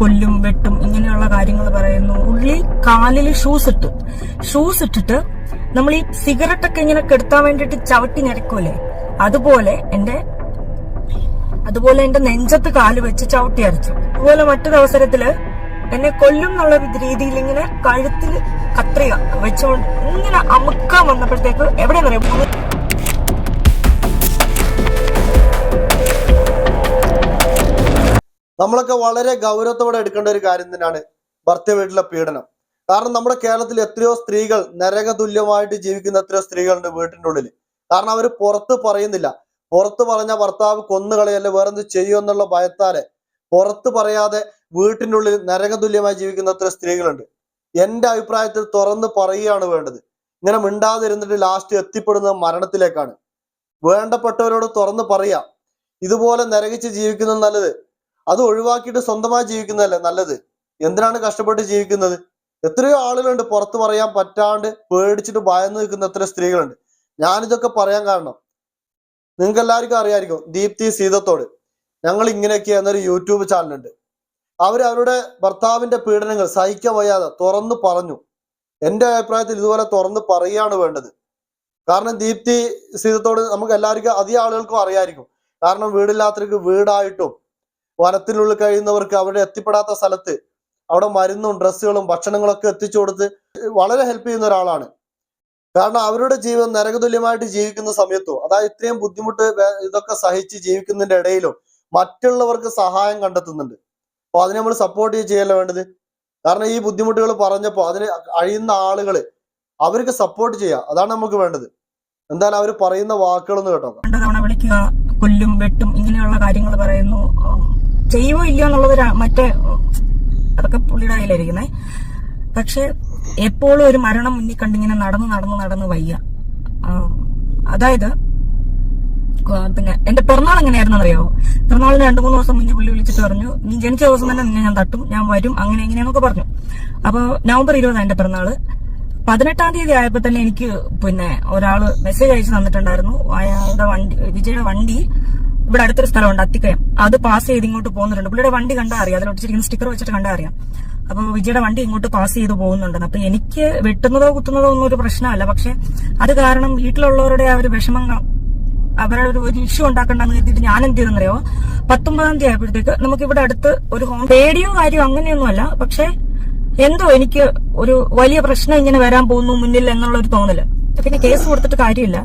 കൊല്ലും വെട്ടും ഇങ്ങനെയുള്ള കാര്യങ്ങൾ പറയുന്നു. ഉള്ളി കാലിൽ ഷൂസ് ഇട്ടു. ഷൂസ് ഇട്ടിട്ട് നമ്മൾ ഈ സിഗരറ്റ് ഒക്കെ ഇങ്ങനെ കെടുത്താൻ വേണ്ടിയിട്ട് ചവിട്ടി ഞരക്കൂലേ അതുപോലെ എന്റെ അതുപോലെ എന്റെ നെഞ്ചത്ത് കാൽ വെച്ച് ചവിട്ടി അരച്ചു. അതുപോലെ മറ്റൊരു അവസരത്തിൽ എന്നെ കൊല്ലും എന്നുള്ള രീതിയിൽ ഇങ്ങനെ കഴുത്തിൽ കത്രിക വെച്ചുകൊണ്ട് ഇങ്ങനെ അമുക്കാൻ വന്നപ്പോഴത്തേക്ക് എവിടെയെന്നറിയാം നമ്മളൊക്കെ വളരെ ഗൗരവത്തോടെ എടുക്കേണ്ട ഒരു കാര്യം തന്നെയാണ് ഭർത്തൃ വീട്ടിലെ പീഡനം. കാരണം നമ്മുടെ കേരളത്തിൽ എത്രയോ സ്ത്രീകൾ നരക തുല്യമായിട്ട് ജീവിക്കുന്ന എത്രയോ സ്ത്രീകളുണ്ട് വീട്ടിന്റെ ഉള്ളിൽ. കാരണം അവർ പുറത്ത് പറയുന്നില്ല. പുറത്ത് പറഞ്ഞ ഭർത്താവ് കൊന്നുകളയല്ല വേറെന്ത് ചെയ്യുമെന്നുള്ള ഭയത്താലെ. പുറത്ത് പറയാതെ വീട്ടിന്റെ ഉള്ളിൽ നരക തുല്യമായി ജീവിക്കുന്ന എത്ര സ്ത്രീകളുണ്ട്. എന്റെ അഭിപ്രായത്തിൽ തുറന്ന് പറയുകയാണ് വേണ്ടത്. ഇങ്ങനെ മിണ്ടാതിരുന്നിട്ട് ലാസ്റ്റ് എത്തിപ്പെടുന്നത് മരണത്തിലേക്കാണ്. വേണ്ടപ്പെട്ടവരോട് തുറന്ന് പറയാം. ഇതുപോലെ നരകിച്ച് ജീവിക്കുന്നത് നല്ലത് അത് ഒഴിവാക്കിയിട്ട് സ്വന്തമായി ജീവിക്കുന്നതല്ലേ നല്ലത്? എന്തിനാണ് കഷ്ടപ്പെട്ട് ജീവിക്കുന്നത്? എത്രയോ ആളുകളുണ്ട് പുറത്തു പറയാൻ പറ്റാണ്ട് പേടിച്ചിട്ട് ഭയന്ന് നിൽക്കുന്ന എത്ര സ്ത്രീകളുണ്ട്. ഞാനിതൊക്കെ പറയാൻ കാരണം നിങ്ങൾക്ക് എല്ലാവർക്കും അറിയായിരിക്കും ദീപ്തി സീതത്തോട്. ഞങ്ങൾ ഇങ്ങനെയൊക്കെ എന്നൊരു യൂട്യൂബ് ചാനലുണ്ട്. അവർ അവരുടെ ഭർത്താവിന്റെ പീഡനങ്ങൾ സഹിക്കാൻ വയ്യാതെ തുറന്നു പറഞ്ഞു. എന്റെ അഭിപ്രായത്തിൽ ഇതുപോലെ തുറന്ന് പറയുകയാണ് വേണ്ടത്. കാരണം ദീപ്തി സീതത്തോട് നമുക്ക് എല്ലാവർക്കും അധികം ആളുകൾക്കും അറിയായിരിക്കും. കാരണം വീടില്ലാത്തവർക്ക് വീടായിട്ടും വനത്തിനുള്ളിൽ കഴിയുന്നവർക്ക് അവിടെ എത്തിപ്പെടാത്ത സ്ഥലത്ത് അവിടെ മരുന്നും ഡ്രസ്സുകളും ഭക്ഷണങ്ങളും ഒക്കെ എത്തിച്ചു കൊടുത്ത് വളരെ ഹെൽപ്പ് ചെയ്യുന്ന ഒരാളാണ്. കാരണം അവരുടെ ജീവൻ നരകതുല്യമായിട്ട് ജീവിക്കുന്ന സമയത്തോ അതായത് ഇത്രയും ബുദ്ധിമുട്ട് ഇതൊക്കെ സഹിച്ച് ജീവിക്കുന്നതിന്റെ ഇടയിലോ മറ്റുള്ളവർക്ക് സഹായം കണ്ടെത്തുന്നുണ്ട്. അപ്പൊ അതിനെ നമ്മൾ സപ്പോർട്ട് ചെയ്യല്ല വേണ്ടത്? കാരണം ഈ ബുദ്ധിമുട്ടുകൾ പറഞ്ഞപ്പോൾ അതിന് അഴിയുന്ന ആളുകൾ അവർക്ക് സപ്പോർട്ട് ചെയ്യുക അതാണ് നമുക്ക് വേണ്ടത്. എന്തായാലും അവർ പറയുന്ന വാക്കുകളൊന്ന് കേട്ടോ. രണ്ടു തവണ വിളിക്കുക കൊല്ലും വെട്ടും ഇങ്ങനെയുള്ള കാര്യങ്ങൾ പറയുന്നു. ചെയ്യുമോ ഇല്ലയോ എന്നുള്ളത് മറ്റേ അതൊക്കെ പുള്ളിയുടെ കയ്യിലിരിക്കുന്നത് പക്ഷെ എപ്പോഴും ഒരു മരണം മുന്നിൽ കണ്ടിങ്ങനെ നടന്ന് നടന്ന് നടന്ന് വയ്യ. അതായത് പിന്നെ എന്റെ പിറന്നാൾ എങ്ങനെയായിരുന്നു അറിയാവോ പിറന്നാളിന് രണ്ടു മൂന്ന് ദിവസം മുന്നേ പുള്ളി വിളിച്ചിട്ട് പറഞ്ഞു നീ ജനിച്ച ദിവസം തന്നെ നിന്നെ ഞാൻ തട്ടും ഞാൻ വരും അങ്ങനെ എങ്ങനെയാന്നൊക്കെ പറഞ്ഞു. അപ്പൊ നവംബർ ഇരുപതാണ് എന്റെ പിറന്നാൾ. പതിനെട്ടാം തീയതി ആയപ്പോ തന്നെ എനിക്ക് പിന്നെ ഒരാൾ മെസ്സേജ് അയച്ചു തന്നിട്ടുണ്ടായിരുന്നു. അയാളുടെ വണ്ടി വിജയുടെ വണ്ടി. ഇവിടെ അടുത്തൊരു സ്ഥലമുണ്ട് അത്തിക്കയം. അത് പാസ് ചെയ്ത് ഇങ്ങോട്ട് പോകുന്നുണ്ട്. പുള്ളിയുടെ വണ്ടി കണ്ടാ അറിയാം. അതിൽ ഒട്ടിച്ചിരിക്കുന്ന സ്റ്റിക്കർ വെച്ചിട്ട് കണ്ടാ അറിയാം. അപ്പൊ വിജയുടെ വണ്ടി ഇങ്ങോട്ട് പാസ് ചെയ്ത് പോകുന്നുണ്ടെന്ന്. അപ്പൊ എനിക്ക് വെട്ടുന്നതോ കുത്തുന്നതോ ഒന്നും ഒരു പ്രശ്നമല്ല. പക്ഷെ അത് കാരണം വീട്ടിലുള്ളവരുടെ ആ ഒരു വിഷമം അവരുടെ ഒരു ഒരു ഇഷ്യൂ ഉണ്ടാക്കണ്ടെന്ന് കരുതിയിട്ട് ഞാൻ എന്ത് ചെയ്തെന്നറിയോ പത്തൊമ്പതാം തീയതി ആയപ്പോഴത്തേക്ക് നമുക്ക് ഇവിടെ അടുത്ത് ഒരു ഹോം പേടിയോ കാര്യമോ അങ്ങനെയൊന്നുമല്ല. പക്ഷെ എന്തോ എനിക്ക് ഒരു വലിയ പ്രശ്നം ഇങ്ങനെ വരാൻ പോകുന്നു മുന്നിൽ എന്നുള്ള ഒരു തോന്നൽ. പിന്നെ കേസ് കൊടുത്തിട്ട് കാര്യമില്ല.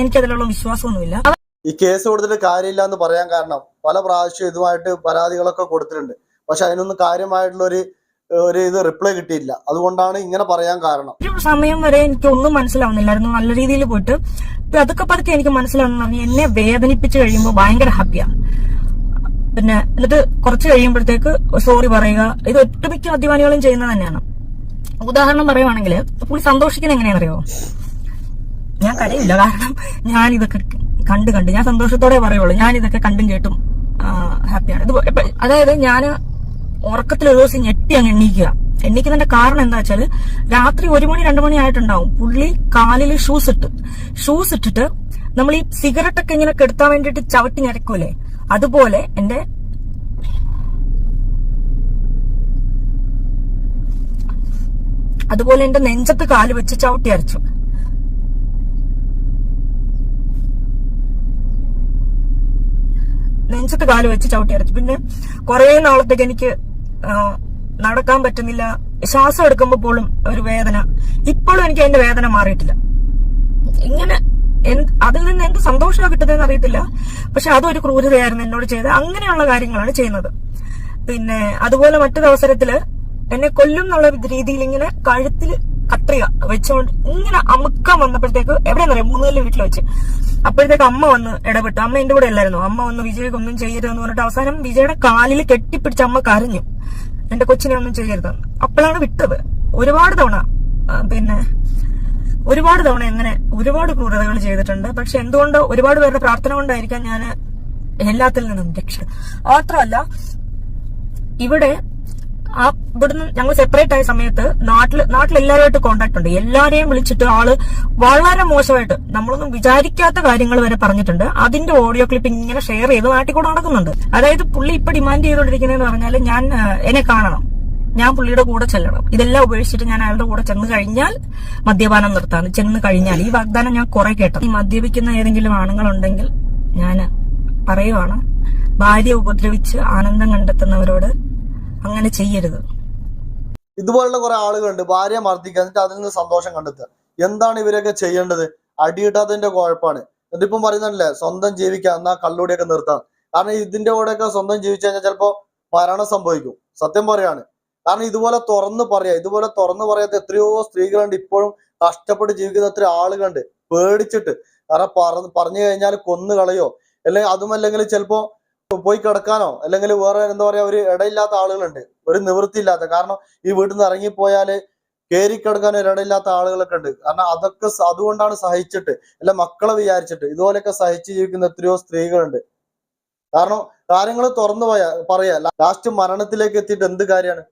എനിക്കതിലുള്ള വിശ്വാസമൊന്നുമില്ല. ഈ കേസ് കൊടുത്തിട്ട് കാര്യമില്ല എന്ന് പറയാൻ കാരണം പല പ്രാവശ്യം ഇതുമായിട്ട് പരാതികളൊക്കെ കൊടുത്തിട്ടുണ്ട്. പക്ഷെ അതിനൊന്നും കാര്യമായിട്ടുള്ള ഒരു ഒരു ഇത് റിപ്ലൈ കിട്ടിയില്ല. അതുകൊണ്ടാണ് ഇങ്ങനെ പറയാൻ കാരണം. സമയം വരെ എനിക്ക് ഒന്നും മനസ്സിലാവുന്നില്ലായിരുന്നു നല്ല രീതിയിൽ പോയിട്ട് അതൊക്കെ പതുക്കെ എനിക്ക് മനസ്സിലാവുന്ന. എന്നെ വേദനിപ്പിച്ച് കഴിയുമ്പോൾ ഭയങ്കര ഹാപ്പിയാ പിന്നെ എന്നിട്ട് കുറച്ച് കഴിയുമ്പോഴത്തേക്ക് സോറി പറയുക. ഇത് ഒട്ടുമിക്ക അധ്വാനികളും ചെയ്യുന്നത് തന്നെയാണ്. ഉദാഹരണം പറയുവാണെങ്കിൽ പുള്ളി സന്തോഷിക്കുന്ന എങ്ങനെയാണെന്നറിയോ? ഞാൻ കരയില്ല. കാരണം ഞാൻ ഇതൊക്കെ കണ്ട് കണ്ട്. ഞാൻ സന്തോഷത്തോടെ പറയുള്ളൂ. ഞാൻ ഇതൊക്കെ കണ്ടും കേട്ടും ഹാപ്പിയാണ്. ഇത് അതായത് ഞാൻ ഉറക്കത്തിൽ ഒരു ദിവസം ഞെട്ടി അങ്ങ് എണ്ണീക്കുക എണ്ണിക്കുന്നതിന്റെ കാരണം എന്താ വെച്ചാൽ രാത്രി ഒരു മണി രണ്ടു മണി ആയിട്ടുണ്ടാവും. പുള്ളി കാലിൽ ഷൂസ് ഇട്ട്. ഷൂസ് ഇട്ടിട്ട് നമ്മൾ ഈ സിഗരറ്റ് ഒക്കെ ഇങ്ങനെ കെടുത്താൻ വേണ്ടിയിട്ട് ചവിട്ടി ഞരക്കൂലേ? അതുപോലെ എന്റെ അതുപോലെ എന്റെ നെഞ്ചത്ത് കാൽ വെച്ച് ചവിട്ടി അരച്ചു. നെഞ്ചത്ത് കാൽ വെച്ച് ചവിട്ടി അരച്ചു പിന്നെ കുറെ നാളത്തേക്ക് എനിക്ക് നടക്കാൻ പറ്റുന്നില്ല. ശ്വാസം എടുക്കുമ്പോൾ പോലും ഒരു വേദന. ഇപ്പോഴും എനിക്ക് അതിന്റെ വേദന മാറിയിട്ടില്ല. ഇങ്ങനെ അതിൽ നിന്ന് എന്ത് സന്തോഷമാണ് കിട്ടുന്നതെന്ന് അറിയത്തില്ല. പക്ഷെ അതൊരു ക്രൂരതയായിരുന്നു എന്നോട് ചെയ്ത് അങ്ങനെയുള്ള കാര്യങ്ങളാണ് ചെയ്യുന്നത്. പിന്നെ അതുപോലെ മറ്റൊരു അവസരത്തിൽ എന്നെ കൊല്ലും എന്നുള്ള രീതിയിൽ ഇങ്ങനെ കഴുത്തിൽ കത്രിക വെച്ചുകൊണ്ട് ഇങ്ങനെ അമുക്കാൻ വന്നപ്പോഴത്തേക്ക് എവിടെയെന്നറിയാം മൂന്നുകല്ല് വീട്ടിൽ വെച്ച്. അപ്പോഴത്തേക്ക് അമ്മ വന്ന് ഇടപെട്ടു. അമ്മ എന്റെ കൂടെ അല്ലായിരുന്നു? അമ്മ വന്ന് വിജയ്ക്ക് ഒന്നും ചെയ്യരുതെന്ന് പറഞ്ഞിട്ട് അവസാനം വിജയുടെ കാലിൽ കെട്ടിപ്പിടിച്ച് അമ്മ കരഞ്ഞു. എന്റെ കൊച്ചിനെ ഒന്നും ചെയ്യരുതെന്ന് അപ്പോഴാണ് വിട്ടത്. ഒരുപാട് തവണ പിന്നെ ഒരുപാട് തവണ എങ്ങനെ ഒരുപാട് ക്രൂരതകൾ ചെയ്തിട്ടുണ്ട്. പക്ഷെ എന്തുകൊണ്ട് ഒരുപാട് പേരുടെ പ്രാർത്ഥന കൊണ്ടായിരിക്കാം ഞാൻ എല്ലാത്തിൽ നിന്നും രക്ഷ മാത്രമല്ല ഇവിടെ ആ ഇവിടുന്ന് ഞങ്ങൾ സെപ്പറേറ്റ് ആയ സമയത്ത് നാട്ടിൽ നാട്ടിൽ എല്ലാവരുമായിട്ട് കോണ്ടാക്ട് ഉണ്ട്. എല്ലാവരെയും വിളിച്ചിട്ട് ആൾ വളരെ മോശമായിട്ട് നമ്മളൊന്നും വിചാരിക്കാത്ത കാര്യങ്ങൾ വരെ പറഞ്ഞിട്ടുണ്ട്. അതിന്റെ ഓഡിയോ ക്ലിപ്പ് ഇങ്ങനെ ഷെയർ ചെയ്ത് നാട്ടിൽ കൂടെ നടക്കുന്നുണ്ട്. അതായത് പുള്ളി ഇപ്പൊ ഡിമാൻഡ് ചെയ്തുകൊണ്ടിരിക്കുന്നതെന്ന് പറഞ്ഞാൽ ഞാൻ എന്നെ കാണണം. ഞാൻ പുള്ളിയുടെ കൂടെ ചെല്ലണം. ഇതെല്ലാം ഉപേക്ഷിച്ചിട്ട് ഞാൻ അയാളുടെ കൂടെ ചെന്ന് കഴിഞ്ഞാൽ മദ്യപാനം നിർത്താന്ന് ചെന്ന് കഴിഞ്ഞാൽ ഈ വാഗ്ദാനം ഞാൻ കുറെ കേട്ടു. ഈ മദ്യപിക്കുന്ന ഏതെങ്കിലും ആണുങ്ങളുണ്ടെങ്കിൽ ഞാൻ പറയുവാണ് ഭാര്യ ഉപദ്രവിച്ച് ആനന്ദം കണ്ടെത്തുന്നവരോട് അങ്ങനെ ചെയ്യരുത്. ഇതുപോലുള്ള കുറെ ആളുകളുണ്ട് ഭാര്യ മർദ്ദിക്കുക എന്നിട്ട് അതിൽ നിന്ന് സന്തോഷം കണ്ടെത്തുക. എന്താണ് ഇവരൊക്കെ ചെയ്യേണ്ടത്? അടിയിട്ടാത്തതിന്റെ കുഴപ്പമാണ് എന്നിട്ടിപ്പം പറയുന്നല്ലേ സ്വന്തം ജീവിക്കുക എന്നാ കള്ളുടിയൊക്കെ നിർത്താം. കാരണം ഇതിന്റെ കൂടെയൊക്കെ സ്വന്തം ജീവിച്ചു കഴിഞ്ഞാൽ ചിലപ്പോ മരണം സംഭവിക്കും. സത്യം പറയാണ്. കാരണം ഇതുപോലെ തുറന്ന് പറയാ ഇതുപോലെ തുറന്ന് പറയാത്ത എത്രയോ സ്ത്രീകളുണ്ട് ഇപ്പോഴും കഷ്ടപ്പെട്ട് ജീവിക്കുന്ന എത്ര ആളുകളുണ്ട്. പേടിച്ചിട്ട്. കാരണം പറഞ്ഞു പറഞ്ഞു കഴിഞ്ഞാൽ കൊന്നു കളയോ അല്ലെങ്കിൽ അതുമല്ലെങ്കിൽ ചിലപ്പോ പോയി കിടക്കാനോ അല്ലെങ്കിൽ വേറെ എന്താ പറയാ ഒരു ഇടയില്ലാത്ത ആളുകളുണ്ട്. ഒരു നിവൃത്തിയില്ലാത്ത. കാരണം ഈ വീട്ടിൽ നിന്ന് ഇറങ്ങിപ്പോയാൽ കയറിക്കിടക്കാൻ ഒരു ഇടയില്ലാത്ത ആളുകളൊക്കെ ഉണ്ട്. കാരണം അതൊക്കെ അതുകൊണ്ടാണ് സഹിച്ചിട്ട് അല്ല മക്കളെ വിചാരിച്ചിട്ട് ഇതുപോലെയൊക്കെ സഹിച്ച് ജീവിക്കുന്ന എത്രയോ സ്ത്രീകളുണ്ട്. കാരണം കാര്യങ്ങൾ തുറന്നു പോയാ പറയാ ലാസ്റ്റ് മരണത്തിലേക്ക് എത്തിയിട്ട് എന്ത് കാര്യമാണ്?